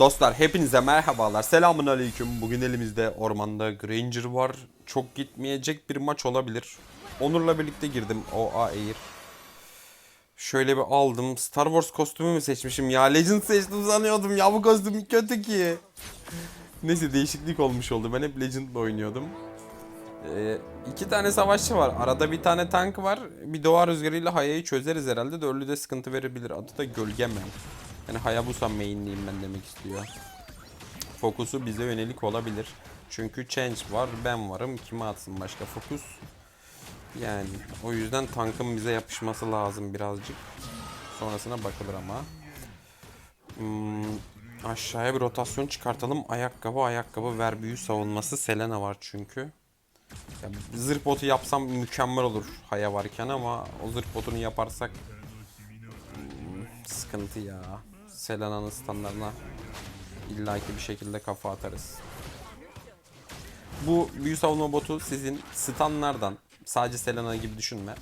Dostlar hepinize merhabalar. Selamun aleyküm. Bugün elimizde ormanda Granger var. Çok gitmeyecek bir maç olabilir. Onur'la birlikte girdim OA Air. Şöyle bir aldım. Star Wars kostümü mü seçmişim ya? Legend seçtim sanıyordum ya bu kostüm kötü ki. Neyse değişiklik olmuş oldu. Ben hep Legend'la oynuyordum. Ee, iki tane savaşçı var. Arada bir tane tank var. Bir doğa rüzgarıyla Haya'yı çözeriz herhalde. Dörlü de sıkıntı verebilir. Adı da Gölgemen. Yani Hayabusa mainliyim ben demek istiyor. Fokusu bize yönelik olabilir. Çünkü Change var, ben varım. Kime atsın başka fokus? Yani o yüzden tankın bize yapışması lazım birazcık. Sonrasına bakılır ama. Hmm, aşağıya bir rotasyon çıkartalım. Ayakkabı, ayakkabı, ver büyü savunması. Selena var çünkü. Ya, zırh botu yapsam mükemmel olur Haya varken ama o zırh botunu yaparsak hmm, sıkıntı ya. Selena'nın standlarına illaki bir şekilde kafa atarız. Bu büyü savunma botu sizin stunlardan sadece Selena gibi düşünme.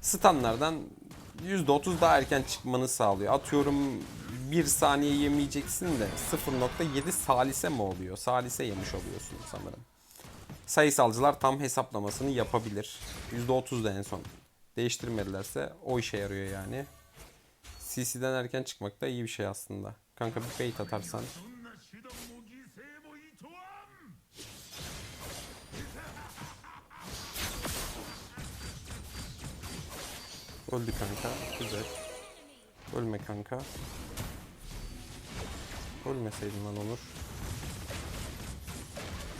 Stunlardan %30 daha erken çıkmanı sağlıyor. Atıyorum 1 saniye yemeyeceksin de 0.7 salise mi oluyor? Salise yemiş oluyorsun sanırım. Sayısalcılar tam hesaplamasını yapabilir. %30 da en son. Değiştirmedilerse o işe yarıyor yani. CC'den erken çıkmak da iyi bir şey aslında. Kanka bir bait atarsan. Öldü kanka. Güzel. Ölme kanka. Ölmeseydin lan Onur.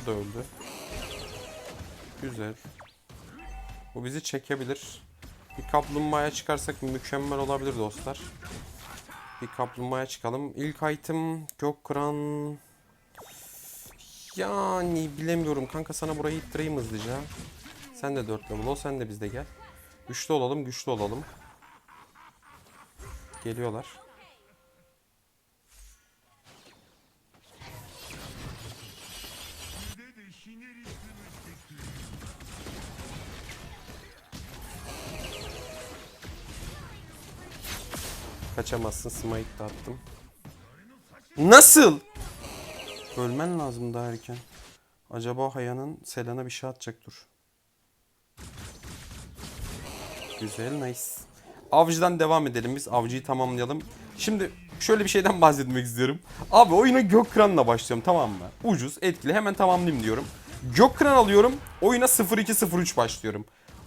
Bu da öldü. Güzel. Bu bizi çekebilir. Bir kaplumbağaya çıkarsak mükemmel olabilir dostlar. Bir kaplumbağaya çıkalım. İlk item Gökran. Yani bilemiyorum kanka sana burayı ittireyim hızlıca. Sen de 4 level ol sen de bizde gel. Güçlü olalım güçlü olalım. Geliyorlar. Kaçamazsın. Smite de attım. Nasıl? Ölmen lazım daha erken. Acaba Haya'nın Selen'a bir şey atacak dur. Güzel nice. Avcıdan devam edelim biz. Avcıyı tamamlayalım. Şimdi şöyle bir şeyden bahsetmek istiyorum. Abi oyuna Gökkıran'la başlıyorum tamam mı? Ucuz, etkili hemen tamamlayayım diyorum. Gökkıran alıyorum. Oyuna 0-2-0-3 başlıyorum.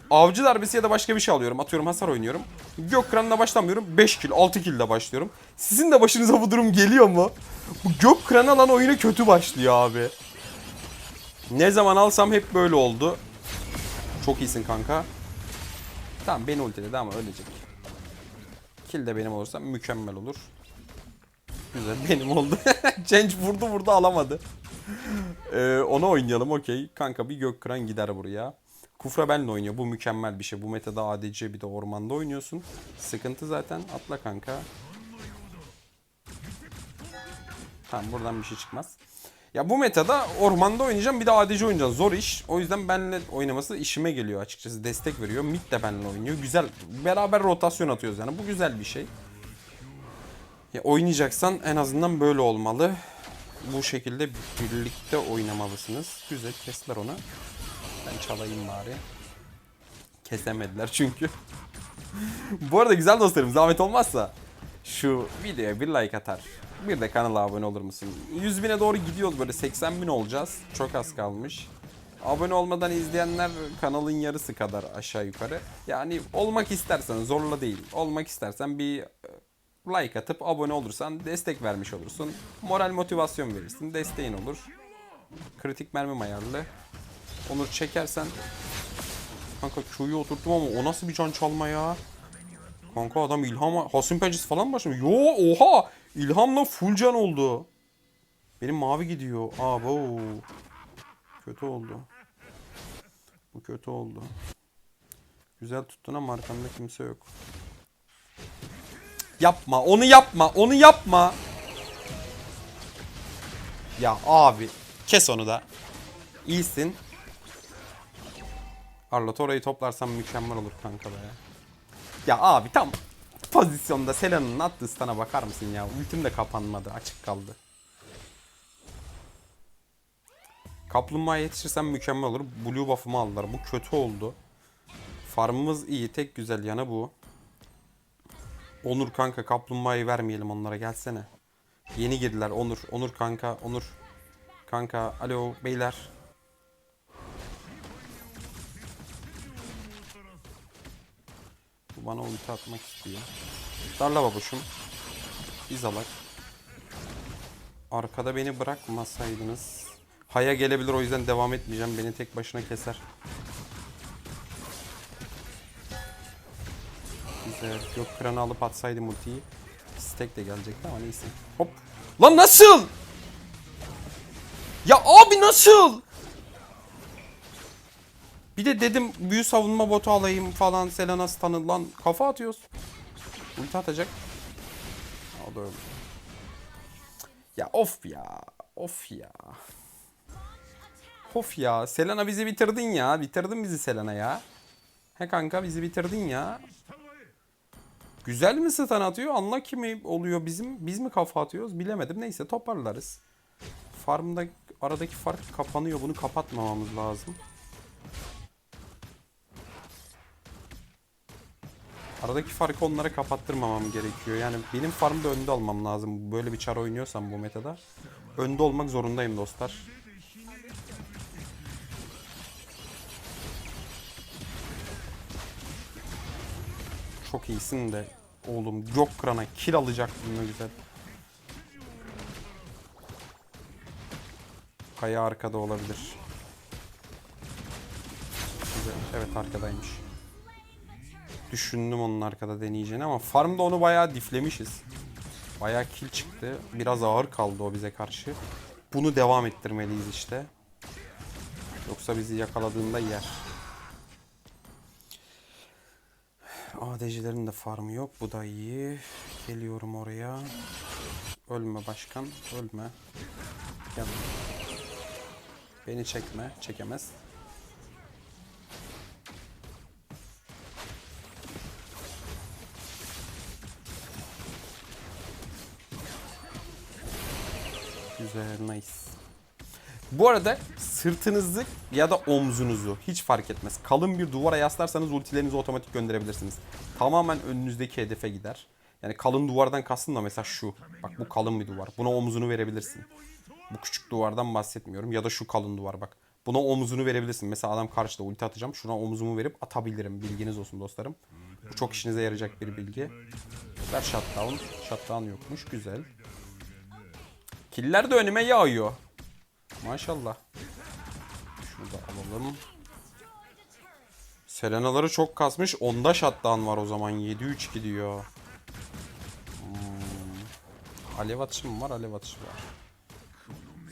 Avcı darbesi ya da başka bir şey alıyorum. Atıyorum hasar oynuyorum. Gökkıran'la başlamıyorum. 5 kill, 6 kill ile başlıyorum. Sizin de başınıza bu durum geliyor mu? Bu Gökkıran alan oyuna kötü başlıyor abi. Ne zaman alsam hep böyle oldu. Çok iyisin kanka. Tamam beni ultiledi ama ölecek. Kill de benim olursa mükemmel olur. Güzel benim oldu. Change vurdu vurdu alamadı. Ee, ona oynayalım okey. Kanka bir Gökkıran gider buraya. Kufra benle oynuyor. Bu mükemmel bir şey. Bu metada ADC bir de ormanda oynuyorsun. Sıkıntı zaten. Atla kanka. Tamam buradan bir şey çıkmaz. Ya bu metada ormanda oynayacağım bir de ADC oynayacağım. Zor iş. O yüzden benle oynaması işime geliyor açıkçası. Destek veriyor. Mid de benle oynuyor. Güzel. Beraber rotasyon atıyoruz yani. Bu güzel bir şey. Ya oynayacaksan en azından böyle olmalı. Bu şekilde birlikte oynamalısınız. Güzel kestiler onu. Ben çalayım bari. Kesemediler çünkü. Bu arada güzel dostlarım zahmet olmazsa şu videoya bir like atar. Bir de kanala abone olur musun? 100 bine doğru gidiyoruz böyle 80 bin olacağız. Çok az kalmış. Abone olmadan izleyenler kanalın yarısı kadar aşağı yukarı. Yani olmak istersen zorla değil. Olmak istersen bir e, like atıp abone olursan destek vermiş olursun. Moral motivasyon verirsin. Desteğin olur. Kritik mermim ayarlı. Onur çekersen Kanka Q'yu oturttum ama o nasıl bir can çalma ya? Kanka adam ilham Hasim pençesi falan mı başlamış? Yo oha! İlhamla full can oldu. Benim mavi gidiyor. Abo. Kötü oldu. Bu kötü oldu. Güzel tuttun ama arkanda kimse yok. Yapma onu yapma onu yapma. Ya abi kes onu da. İyisin. Arlot orayı toplarsan mükemmel olur kanka be. Ya abi tam pozisyonda Selena'nın attığı stana bakar mısın ya? Ultim de kapanmadı açık kaldı. Kaplumbağa yetişirsem mükemmel olur. Blue buff'ımı aldılar. Bu kötü oldu. Farmımız iyi. Tek güzel yanı bu. Onur kanka kaplumbağayı vermeyelim onlara gelsene. Yeni girdiler Onur. Onur kanka Onur. Kanka alo beyler. Bu bana ulti atmak istiyor. Darla babuşum. İzalak. Arkada beni bırakmasaydınız. Haya gelebilir o yüzden devam etmeyeceğim. Beni tek başına keser. Güzel. Yok kranı alıp atsaydım ultiyi. Stack de gelecekti ama neyse. Hop. Lan nasıl? Ya abi nasıl? Bir de dedim büyü savunma botu alayım falan Selena stun'ı lan kafa atıyoruz. Ulti atacak. Öyle. Ya of ya. Of ya. Of ya. Selena bizi bitirdin ya. Bitirdin bizi Selena ya. He kanka bizi bitirdin ya. Güzel mi stun atıyor? Anla kimi oluyor bizim? Biz mi kafa atıyoruz? Bilemedim. Neyse toparlarız. Farmda aradaki fark kapanıyor. Bunu kapatmamamız lazım. Aradaki farkı onlara kapattırmamam gerekiyor. Yani benim farmda önde olmam lazım. Böyle bir çar oynuyorsam bu metada. Önde olmak zorundayım dostlar. Çok iyisin de oğlum yok krana kill alacaktım ne güzel. Kaya arkada olabilir. Güzel. Evet arkadaymış. Düşündüm onun arkada deneyeceğini ama farmda onu bayağı diflemişiz. Bayağı kill çıktı. Biraz ağır kaldı o bize karşı. Bunu devam ettirmeliyiz işte. Yoksa bizi yakaladığında yer. ADC'lerin de farmı yok. Bu da iyi. Geliyorum oraya. Ölme başkan. Ölme. Gel. Beni çekme. Çekemez. Güzel, nice. Bu arada sırtınızı ya da omzunuzu hiç fark etmez. Kalın bir duvara yaslarsanız ultilerinizi otomatik gönderebilirsiniz. Tamamen önünüzdeki hedefe gider. Yani kalın duvardan kastım da mesela şu. Bak bu kalın bir duvar. Buna omzunu verebilirsin. Bu küçük duvardan bahsetmiyorum. Ya da şu kalın duvar bak. Buna omzunu verebilirsin. Mesela adam karşıda ulti atacağım. Şuna omzumu verip atabilirim. Bilginiz olsun dostlarım. Bu çok işinize yarayacak bir bilgi. Ver shutdown. Shutdown yokmuş. Güzel. Killer de önüme yağıyor. Maşallah. Şunu da alalım. Selena'ları çok kasmış. Onda shutdown var o zaman. 7-3 gidiyor. Hmm. Alev atışı mı var? Alev atışı var.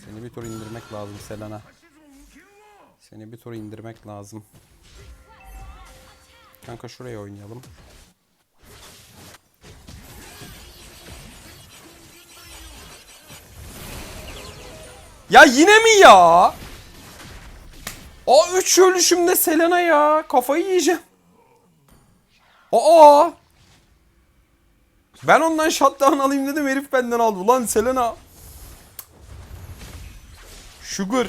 Seni bir tur indirmek lazım Selena. Seni bir tur indirmek lazım. Kanka şuraya oynayalım. Ya yine mi ya? Aa 3 ölüşümde Selena ya. Kafayı yiyeceğim. Aa. Ben ondan shutdown alayım dedim herif benden aldı. Ulan Selena. Sugar.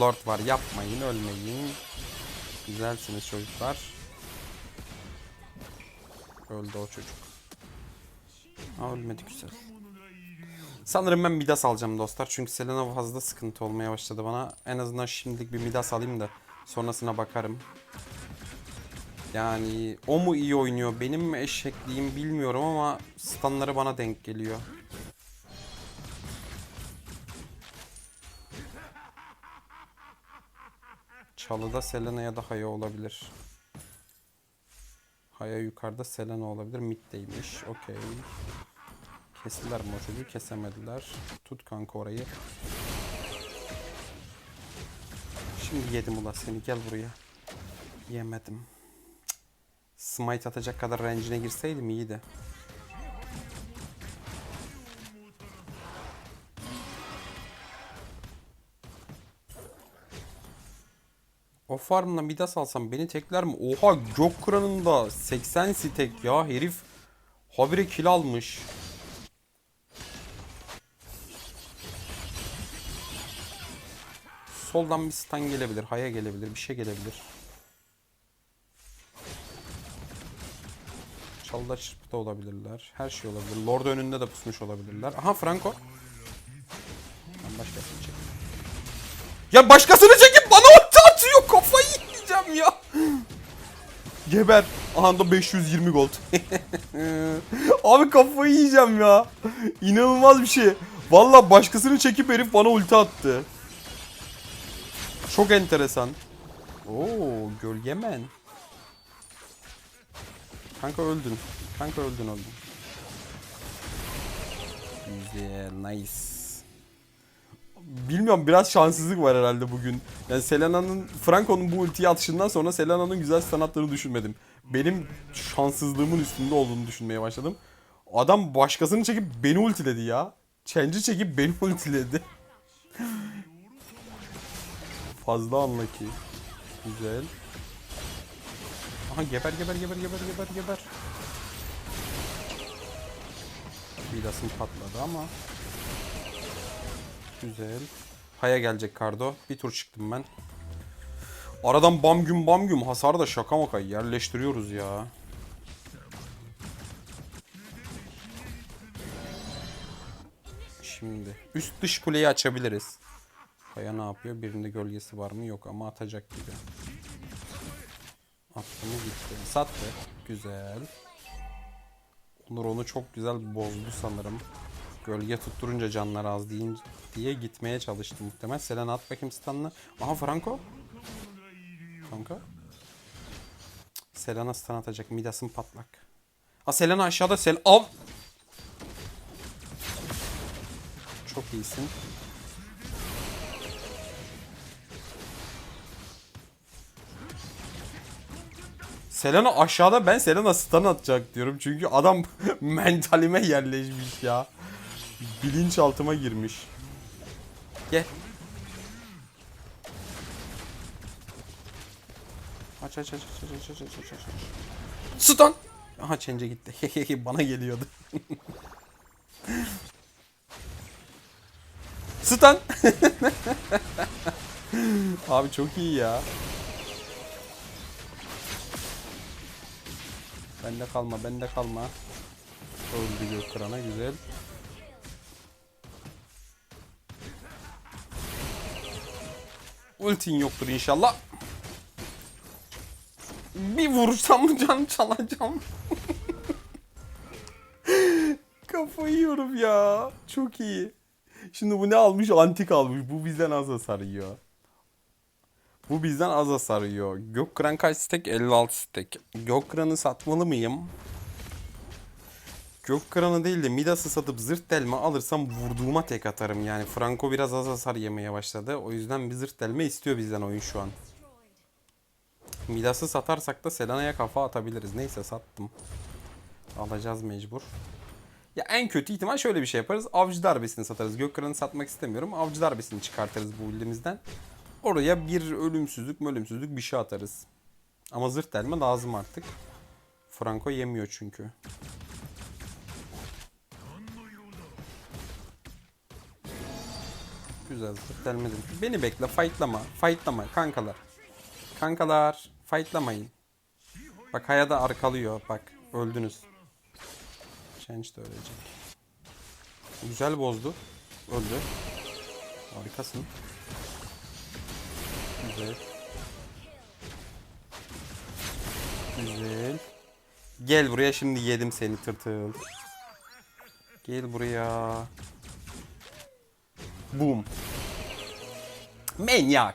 Lord var yapmayın ölmeyin. Güzelsiniz çocuklar. Öldü o çocuk. Aa, ölmedi güzel. Sanırım ben Midas alacağım dostlar. Çünkü Selena fazla sıkıntı olmaya başladı bana. En azından şimdilik bir Midas alayım da sonrasına bakarım. Yani o mu iyi oynuyor benim mi eşekliğim bilmiyorum ama stunları bana denk geliyor. Çalıda Selena ya da Haya olabilir. Haya yukarıda Selena olabilir. Mid'deymiş. Okey. Kestiler mi? Kesemediler. Tut kanka orayı. Şimdi yedim ula seni. Gel buraya. Yemedim. Smite atacak kadar range'ine girseydim iyiydi. O farmla Midas alsam beni tekler mi? Oha gök kıranında 80 stack ya herif Habire kill almış. Soldan bir stun gelebilir, haya gelebilir, bir şey gelebilir. Çalda çırpıda olabilirler. Her şey olabilir. Lord önünde de pusmuş olabilirler. Aha Franco. Ben başkasını çekeyim. Ya başkasını çekip bana. Kafayı yiyeceğim ya. Geber. Aha da 520 gold. Abi kafayı yiyeceğim ya. İnanılmaz bir şey. Valla başkasını çekip herif bana ulti attı. Çok enteresan. Oo, gölgemen. Kanka öldün. Kanka öldün öldün. Güzel, nice. Bilmiyorum biraz şanssızlık var herhalde bugün. Yani Selena'nın, Franco'nun bu ultiyi atışından sonra Selena'nın güzel sanatlarını düşünmedim. Benim şanssızlığımın üstünde olduğunu düşünmeye başladım. Adam başkasını çekip beni ultiledi ya. Change'i çekip beni ultiledi. Fazla unlucky. Güzel. Aha geber geber geber geber geber geber. Vidas'ın patladı ama. Güzel. Haya gelecek Kardo. Bir tur çıktım ben. Aradan bam güm bam güm hasar da şaka maka yerleştiriyoruz ya. Şimdi üst dış kuleyi açabiliriz. Kaya ne yapıyor? Birinde gölgesi var mı? Yok ama atacak gibi. Attı mı gitti. Sattı. Güzel. Onur onu çok güzel bozdu sanırım. Gölge tutturunca canlar az deyince diye gitmeye çalıştı muhtemelen. Selena at bakayım stun'ını. Aha Franco. Franco. Selena stun atacak. Midas'ın patlak. Ha Selena aşağıda. Sel... Av! Çok iyisin. Selena aşağıda ben Selena stun atacak diyorum. Çünkü adam mentalime yerleşmiş ya. Bilinçaltıma girmiş. Gel. Aç aç aç aç aç aç aç aç aç. Stun. Aha change'e gitti. Bana geliyordu. Stun. Abi çok iyi ya. Bende kalma, bende kalma. Öldü gök kırana güzel. Ultin yoktur inşallah. Bir vursam can çalacağım. Kafayı yiyorum ya. Çok iyi. Şimdi bu ne almış? Antik almış. Bu bizden az hasar yiyor. Bu bizden az hasar yiyor. Gökkıran kaç stack? 56 stack. Gökkıran'ı satmalı mıyım? Gökkıran'ı değil de Midas'ı satıp zırt delme alırsam vurduğuma tek atarım. Yani Franco biraz az hasar yemeye başladı. O yüzden bir zırt delme istiyor bizden oyun şu an. Midas'ı satarsak da Selena'ya kafa atabiliriz. Neyse sattım. Alacağız mecbur. Ya en kötü ihtimal şöyle bir şey yaparız. Avcı darbesini satarız. Gökkıran'ı satmak istemiyorum. Avcı darbesini çıkartırız bu build'imizden. Oraya bir ölümsüzlük ölümsüzlük bir şey atarız. Ama zırt delme lazım artık. Franco yemiyor çünkü. Güzel zırt delmedim. Beni bekle fightlama. Fightlama kankalar. Kankalar fightlamayın. Bak Haya da arkalıyor. Bak öldünüz. Change de ölecek. Güzel bozdu. Öldü. Harikasın. Güzel. Güzel. Gel buraya şimdi yedim seni tırtıl. Gel buraya. Boom. Manyak.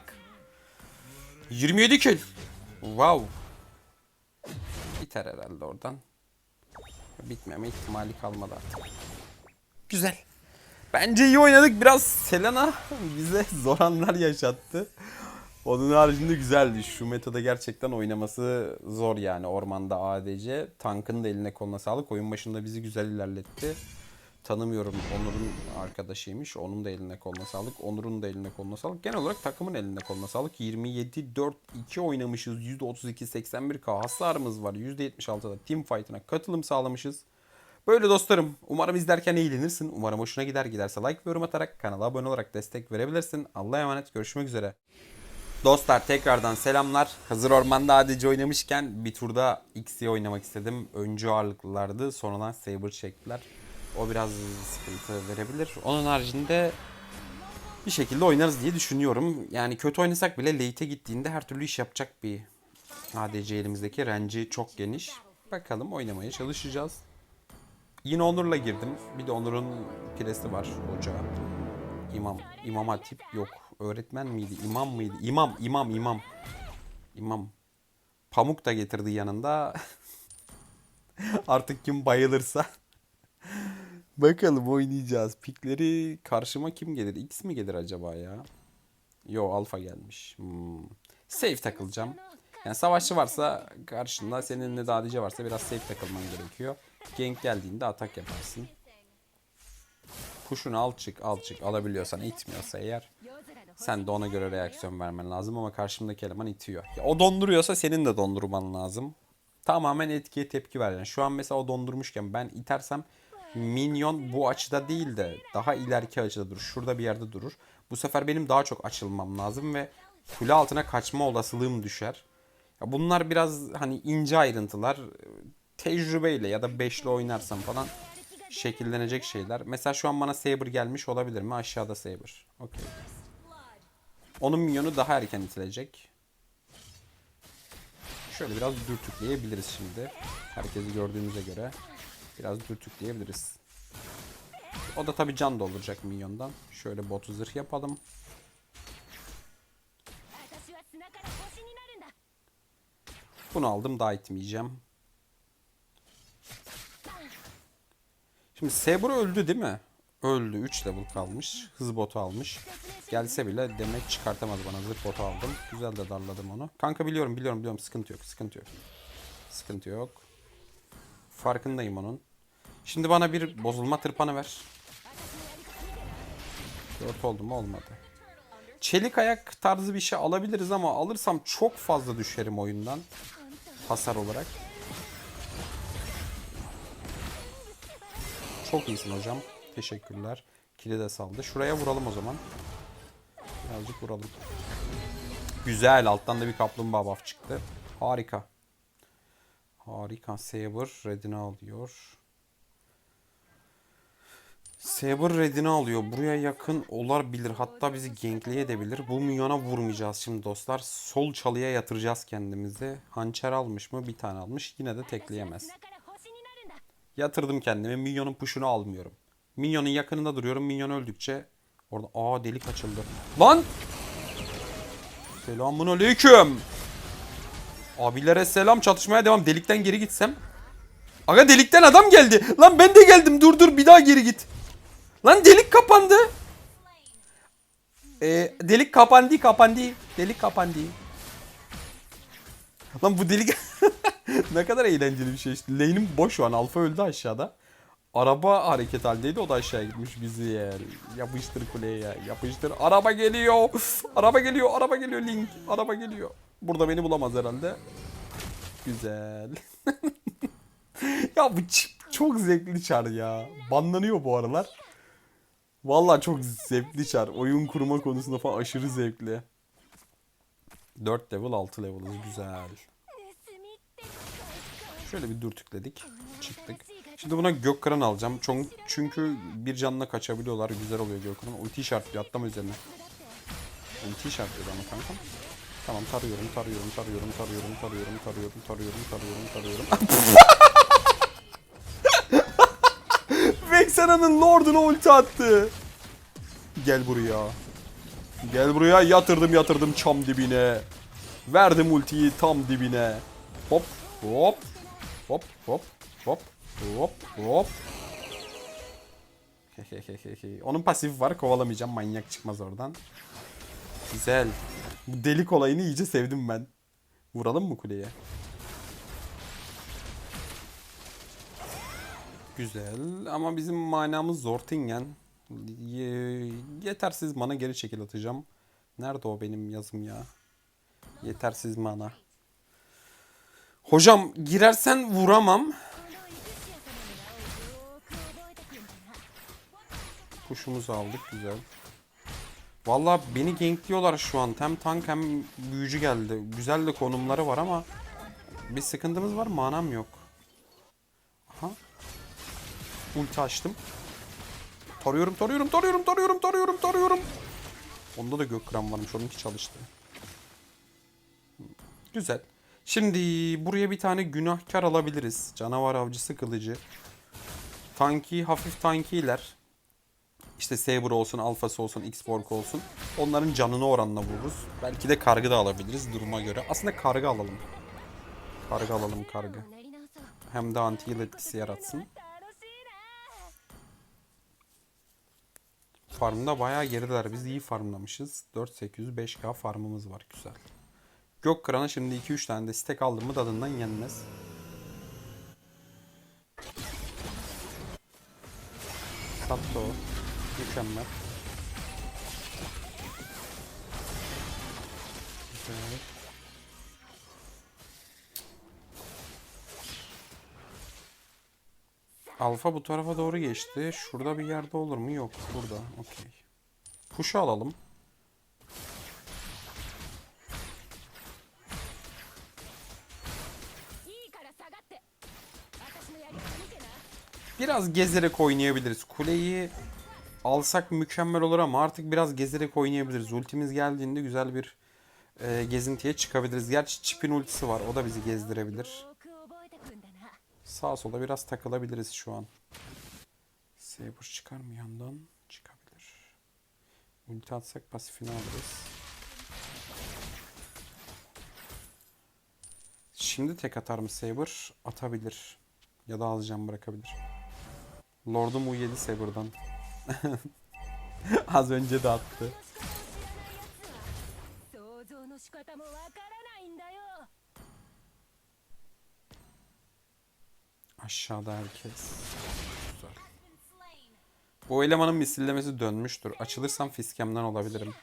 27 kill. Wow. Biter herhalde oradan. Bitmeme ihtimali kalmadı artık. Güzel. Bence iyi oynadık. Biraz Selena bize zor anlar yaşattı. Onun haricinde güzeldi. Şu metada gerçekten oynaması zor yani ormanda ADC. Tankın da eline koluna sağlık. Oyun başında bizi güzel ilerletti. Tanımıyorum. Onur'un arkadaşıymış. Onun da eline koluna sağlık. Onur'un da eline koluna sağlık. Genel olarak takımın eline koluna sağlık. 27-4-2 oynamışız. %32-81k hasarımız var. %76'da team fight'ına katılım sağlamışız. Böyle dostlarım. Umarım izlerken eğlenirsin. Umarım hoşuna gider. Giderse like ve yorum atarak kanala abone olarak destek verebilirsin. Allah'a emanet. Görüşmek üzere. Dostlar tekrardan selamlar. Hazır ormanda ADC oynamışken bir turda X'yi oynamak istedim. Öncü ağırlıklılardı. Sonradan Saber çektiler. O biraz sıkıntı verebilir. Onun haricinde bir şekilde oynarız diye düşünüyorum. Yani kötü oynasak bile late'e gittiğinde her türlü iş yapacak bir ADC elimizdeki. Renci çok geniş. Bakalım oynamaya çalışacağız. Yine Onur'la girdim. Bir de Onur'un piresi var hoca. İmam. İmam Hatip yok. Öğretmen miydi? İmam mıydı? İmam, imam, imam. İmam. Pamuk da getirdi yanında. Artık kim bayılırsa. Bakalım oynayacağız. Pikleri karşıma kim gelir? X mi gelir acaba ya? Yo alfa gelmiş. Hmm. Safe takılacağım. Yani savaşçı varsa karşında senin de dadice varsa biraz safe takılman gerekiyor. Gank geldiğinde atak yaparsın. Push'unu al çık al çık alabiliyorsan itmiyorsa eğer sen de ona göre reaksiyon vermen lazım ama karşımdaki eleman itiyor. Ya o donduruyorsa senin de dondurman lazım. Tamamen etkiye tepki ver. Yani şu an mesela o dondurmuşken ben itersem minyon bu açıda değil de daha ileriki açıda durur. Şurada bir yerde durur. Bu sefer benim daha çok açılmam lazım ve kule altına kaçma olasılığım düşer. Ya bunlar biraz hani ince ayrıntılar. Tecrübeyle ya da beşli oynarsam falan şekillenecek şeyler. Mesela şu an bana Saber gelmiş olabilir mi? Aşağıda Saber. Okey. Onun minyonu daha erken itilecek. Şöyle biraz dürtükleyebiliriz şimdi. Herkesi gördüğümüze göre Biraz dürtükleyebiliriz. O da tabi can dolduracak minyondan. Şöyle botu zırh yapalım. Bunu aldım daha itmeyeceğim. Şimdi Sebro öldü değil mi? Öldü. 3 level kalmış. Hız botu almış. Gelse bile demek çıkartamaz bana. Zırh botu aldım. Güzel de darladım onu. Kanka biliyorum biliyorum biliyorum. Sıkıntı yok. Sıkıntı yok. Sıkıntı yok. Farkındayım onun. Şimdi bana bir bozulma tırpanı ver. 4 oldu mu olmadı. Çelik ayak tarzı bir şey alabiliriz ama alırsam çok fazla düşerim oyundan. Hasar olarak. Çok iyisin hocam. Teşekkürler. Kili de saldı. Şuraya vuralım o zaman. Birazcık vuralım. Güzel. Alttan da bir kaplumbağa buff çıktı. Harika. Harika. Saber redini alıyor. Saber redini alıyor. Buraya yakın olabilir. Hatta bizi gankleyebilir. Bu milyona vurmayacağız şimdi dostlar. Sol çalıya yatıracağız kendimizi. Hançer almış mı? Bir tane almış. Yine de tekleyemez. Yatırdım kendimi. Milyonun puşunu almıyorum. Minyonun yakınında duruyorum. Minyon öldükçe orada aa delik açıldı. Lan! Selamun aleyküm. Abilere selam çatışmaya devam. Delikten geri gitsem. Aga delikten adam geldi. Lan ben de geldim. Dur dur bir daha geri git. Lan delik kapandı. Ee, delik kapandı kapandı. Delik kapandı. Lan bu delik ne kadar eğlenceli bir şey işte. Lane'im boş şu an. Alfa öldü aşağıda. Araba hareket haldeydi. O da aşağıya gitmiş bizi yer. Yapıştır kuleye ya. Yapıştır. Araba geliyor. Araba geliyor. Araba geliyor Link. Araba geliyor. Burada beni bulamaz herhalde. Güzel. ya bu çok zevkli çar ya. Banlanıyor bu aralar. Valla çok zevkli çar. Oyun kurma konusunda falan aşırı zevkli. 4 level 6 level'ız güzel. Şöyle bir dürtükledik. Çıktık. Şimdi buna Gökkıran alacağım. Çünkü bir canla kaçabiliyorlar. Güzel oluyor Gökkıran. Ulti işaretliyor. Atlama üzerine. Ulti işaretliyor ama kankam. Tamam tarıyorum, tarıyorum, tarıyorum, tarıyorum, tarıyorum, tarıyorum, tarıyorum, tarıyorum, tarıyorum. Vexena'nın Lord'una ulti attı. Gel buraya. Gel buraya yatırdım yatırdım çam dibine. Verdim ultiyi tam dibine. Hop hop hop hop hop hop hop. Onun pasifi var kovalamayacağım manyak çıkmaz oradan. Güzel. Bu delik olayını iyice sevdim ben. Vuralım mı kuleye? Güzel ama bizim manamız Zortingen. Ye yetersiz mana geri çekil atacağım. Nerede o benim yazım ya? Yetersiz mana. Hocam girersen vuramam. Kuşumuzu aldık güzel. Valla beni gankliyorlar şu an. Hem tank hem büyücü geldi. Güzel de konumları var ama bir sıkıntımız var. Manam yok. Aha. Ulti açtım. Tarıyorum, tarıyorum, tarıyorum, tarıyorum, tarıyorum, tarıyorum. Onda da gök kıran varmış. Onunki çalıştı. Güzel. Şimdi buraya bir tane günahkar alabiliriz. Canavar avcısı kılıcı. Tanki, hafif tankiler. İşte Saber olsun, Alpha'sı olsun, X-Borg olsun. Onların canını oranla vururuz. Belki de kargı da alabiliriz duruma göre. Aslında kargı alalım. Kargı alalım kargı. Hem de anti heal etkisi yaratsın. Farmda bayağı geriler. Biz iyi farmlamışız. 4800 5K farmımız var. Güzel. Gökkıran'a şimdi 2-3 tane de stack aldım mı tadından yenmez. Sapto. Mükemmel. Güzel. Alfa bu tarafa doğru geçti. Şurada bir yerde olur mu? Yok. Burada. Okey. Push'u alalım. Biraz gezerek oynayabiliriz. Kuleyi alsak mükemmel olur ama artık biraz gezerek oynayabiliriz. Ultimiz geldiğinde güzel bir e, gezintiye çıkabiliriz. Gerçi çipin ultisi var. O da bizi gezdirebilir. Sağa sola biraz takılabiliriz şu an. Saber çıkar mı yandan? Çıkabilir. Ulti atsak pasifini alırız. Şimdi tek atar mı Saber? Atabilir. Ya da alacağım bırakabilir. Lord'um U7 Saber'dan. Az önce de attı. Aşağıda herkes. Bu elemanın misillemesi dönmüştür. Açılırsam fiskemden olabilirim.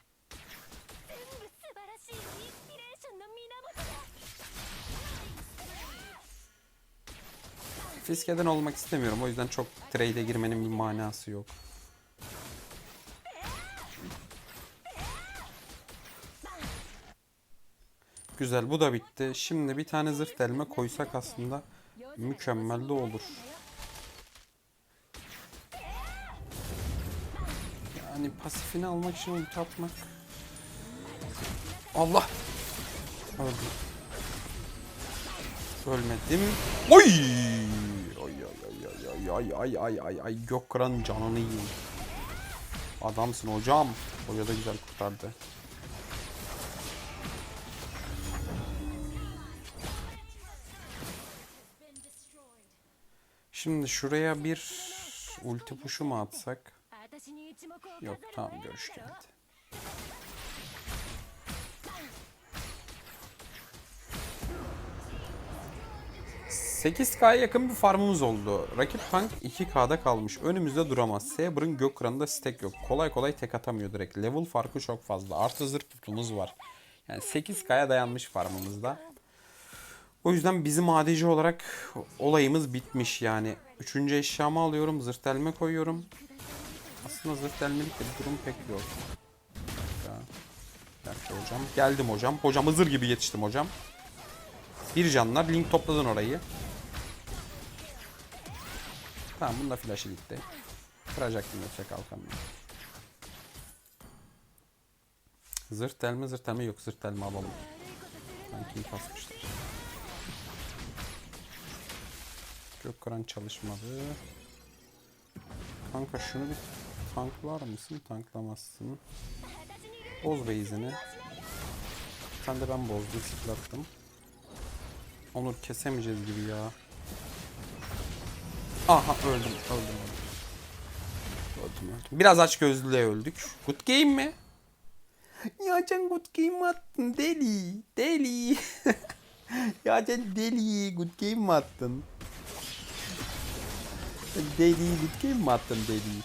Fiskeden olmak istemiyorum. O yüzden çok trade'e girmenin bir manası yok. Güzel bu da bitti. Şimdi bir tane zırh delme koysak aslında mükemmel de olur. Yani pasifini almak için ulti atmak. Allah! Öldüm. Ölmedim. Oy! Ay ay ay ay ay ay ay ay gök kıran canını yiyeyim. Adamsın hocam. Hoca da güzel kurtardı. Şimdi şuraya bir ulti puşu mu atsak? Yok tamam görüş geldi. ...8K'ya yakın bir farmımız oldu. Rakip tank 2K'da kalmış. Önümüzde duramaz. Saber'ın Gökran'da stack yok. Kolay kolay tek atamıyor direkt. Level farkı çok fazla. Artı zırh tutumuz var. Yani 8K'ya dayanmış farmımızda. O yüzden bizim ADC olarak olayımız bitmiş yani. Üçüncü eşyamı alıyorum. Zırh delme koyuyorum. Aslında zırh delmelik de bir durum pek yok. Gerçi hocam. Geldim hocam. Hocam hızır gibi yetiştim hocam. Bir canlar. Link topladın orayı. Tamam bunda flash'ı gitti. Kıracaktım yoksa kalkamıyorum. Zırh delme zırh delme yok zırh delme alalım. Sanki iyi kasmışlar. Gök kıran çalışmadı. Kanka şunu bir tanklar mısın? Tanklamazsın. Boz base'ini. Sen de ben bozdum, sıklattım. Onur kesemeyeceğiz gibi ya. Aha öldüm, öldüm, öldüm. Öldüm. Biraz aç gözlüğe öldük. Good game mi? Ya sen good game attın deli, deli. ya sen deli, good game attın? Deliği dikkeye mi attım deliği?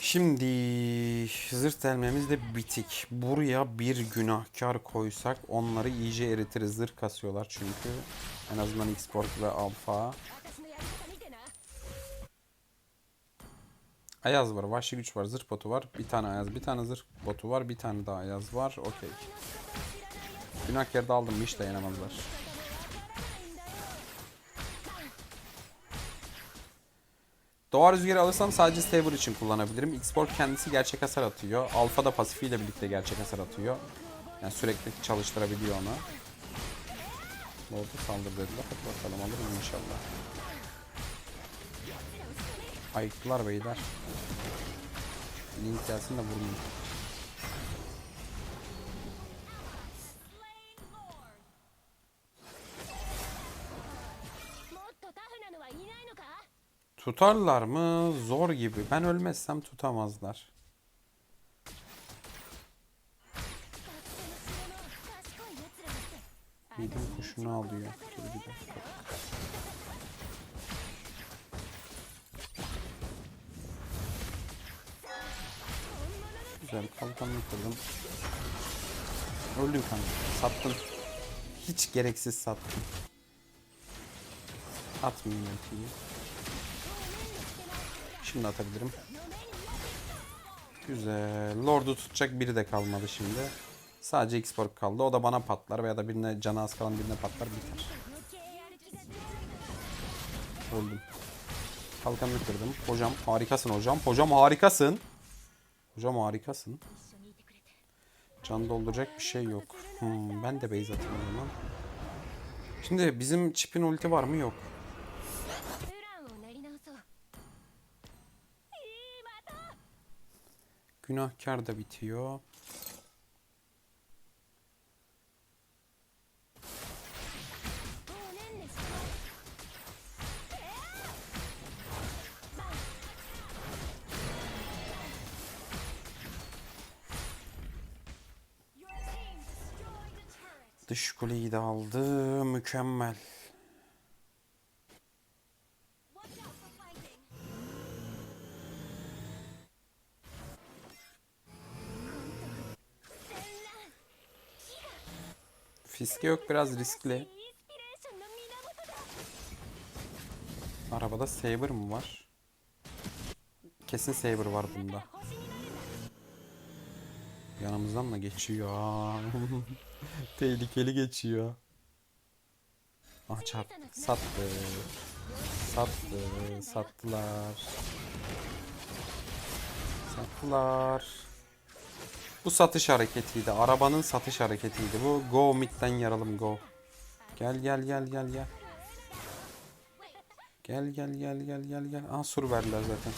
Şimdi zırt elmemiz de bitik. Buraya bir günahkar koysak onları iyice eritiriz. Zırh kasıyorlar çünkü. En azından Xport ve Alfa. Ayaz var, vahşi güç var, zırh botu var. Bir tane ayaz, bir tane zırh botu var, bir tane daha ayaz var. Okey. Günahkarı da aldım, hiç dayanamazlar. Doğa rüzgarı alırsam sadece Saber için kullanabilirim. X-Port kendisi gerçek hasar atıyor. Alpha da pasifiyle birlikte gerçek hasar atıyor. Yani sürekli çalıştırabiliyor onu. Lord'u saldır dediler. Hadi bakalım alırım inşallah. Ayıktılar beyler. Link gelsin de vurmayayım. Tutarlar mı? Zor gibi. Ben ölmezsem tutamazlar. Yedim kuşunu alıyor. Dur bir dakika. Güzel kalkanı yıkadım. Öldü kanka. Sattım. Hiç gereksiz sattım. Atmayayım öteyi. Şimdi atabilirim. Güzel. Lord'u tutacak biri de kalmadı şimdi. Sadece X-Borg kaldı. O da bana patlar veya da birine canı az kalan birine patlar biter. Öldüm. Kalkanını kırdım. Hocam harikasın hocam. Hocam harikasın. Hocam harikasın. Can dolduracak bir şey yok. Hmm, ben de base atayım o zaman. Şimdi bizim çipin ulti var mı? Yok. Günahkar da bitiyor. Dış kuleyi de aldı. Mükemmel. Fiske yok biraz riskli. Arabada Saber mı var? Kesin Saber var bunda. Yanımızdan mı geçiyor? Tehlikeli geçiyor. Ah çarptık. Sattı. Sattı. Sattılar. Sattılar. Bu satış hareketiydi. Arabanın satış hareketiydi. Bu go mid'den yaralım go. Gel gel gel gel gel. Gel gel gel gel gel gel. Aa sur verdiler zaten.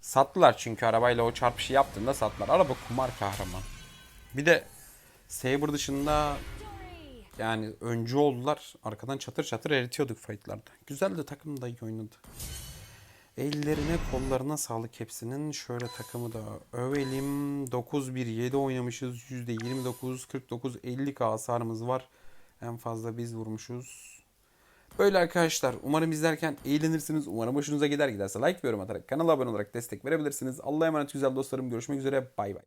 Sattılar çünkü arabayla o çarpışı yaptığında sattılar. Araba kumar kahraman. Bir de Saber dışında yani öncü oldular. Arkadan çatır çatır eritiyorduk fightlarda. Güzel de takım da iyi oynadı. Ellerine kollarına sağlık hepsinin. Şöyle takımı da övelim. 9-1-7 oynamışız. %29, 49, 50k hasarımız var. En fazla biz vurmuşuz. Böyle arkadaşlar umarım izlerken eğlenirsiniz. Umarım hoşunuza gider giderse like ve yorum atarak kanala abone olarak destek verebilirsiniz. Allah'a emanet güzel dostlarım. Görüşmek üzere. Bay bay.